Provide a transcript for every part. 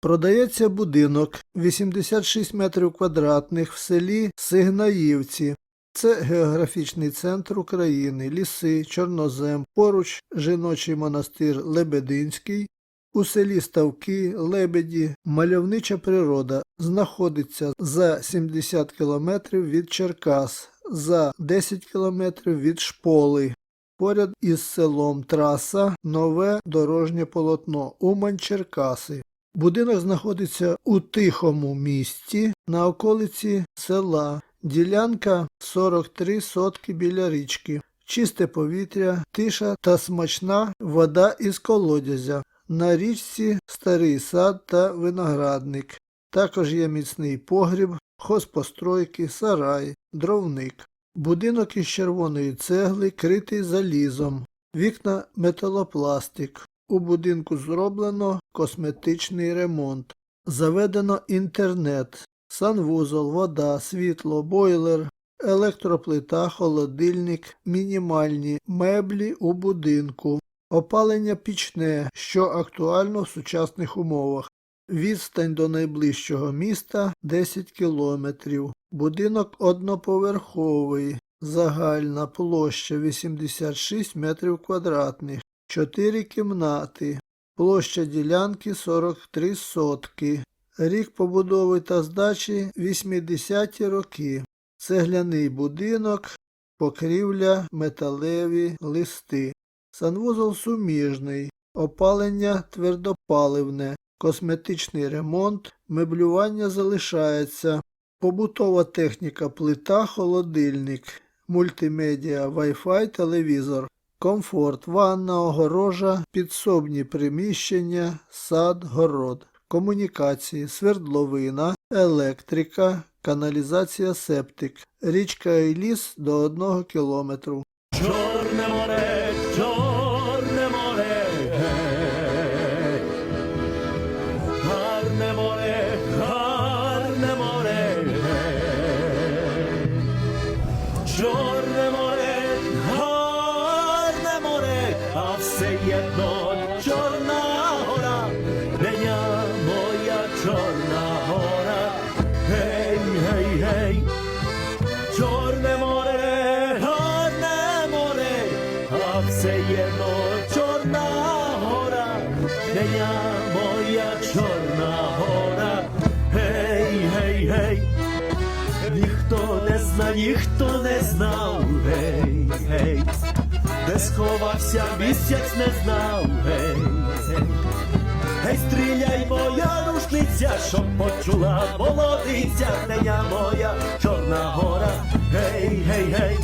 Продається будинок 86 метрів квадратних в селі Сигнаївці. Це географічний центр України, ліси, чорнозем, поруч жіночий монастир Лебединський, у селі Ставки, Лебеді, мальовнича природа знаходиться за 70 кілометрів від Черкас, за 10 кілометрів від Шполи. Поряд із селом траса нове дорожнє полотно Умань Черкаси. Будинок знаходиться у тихому місті на околиці села. Ділянка 43 сотки біля річки. Чисте повітря, тиша та смачна вода із колодязя. На річці старий сад та виноградник. Також є міцний погріб, хозпостройки, сарай, дровник. Будинок із червоної цегли критий залізом. Вікна металопластик. У будинку зроблено косметичний ремонт. Заведено інтернет, санвузол, вода, світло, бойлер, електроплита, холодильник, мінімальні меблі у будинку, опалення пічне, що актуально в сучасних умовах. Відстань до найближчого міста 10 кілометрів. Будинок одноповерховий. Загальна площа 86 метрів квадратних. 4 кімнати. Площа ділянки 43 сотки. Рік побудови та здачі 80-ті роки. Цегляний будинок, покрівля, металеві листи. Санвузол суміжний, опалення твердопаливне, косметичний ремонт, меблювання залишається, побутова техніка плита, холодильник, мультимедіа, Wi-Fi, телевізор. Комфорт, ванна, огорожа, підсобні приміщення, сад, город, комунікації, свердловина, електрика, каналізація септик, річка і ліс до 1 кілометру. Чорне море, чорне чорна гора, гей, гей, гей. Чорне море, гарне море, а все єдно чорна гора, де я моя чорна гора, гей, гей, гей, ніхто не зна, ніхто не знав, гей, сховався місяць не знав, гей, гей. Гей, стріляй, моя рушниця, щоб почула молодиця, де моя чорна гора. Гей, гей, гей,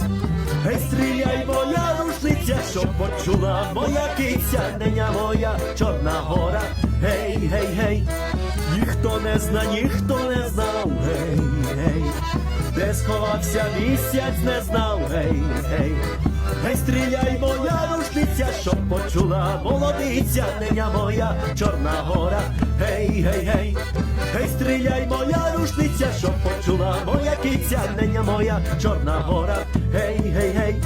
гей, стріляй, моя рушниця, щоб почула моя киця, де моя чорна гора. Гей, гей, гей, ніхто не зна, ніхто не знав, гей, гей, де сховався місяць, не знав, гей, гей. Гей, стріляй, моя рушниця, щоб почула молодиця, неня моя чорна гора. Гей, гей, гей, гей, стріляй, моя рушниця, щоб почула моя киця, неня моя чорна гора. Гей, гей, гей,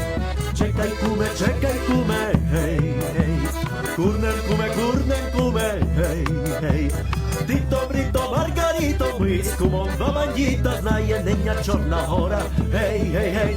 чекай, куме, чекай, куме, гей, гей, курнем, куме, курнем, куме, гей, гей. Ти добрий, то Маргаріто, ми з кумом два бандіта, знає неня чорна гора. Гей, гей, гей.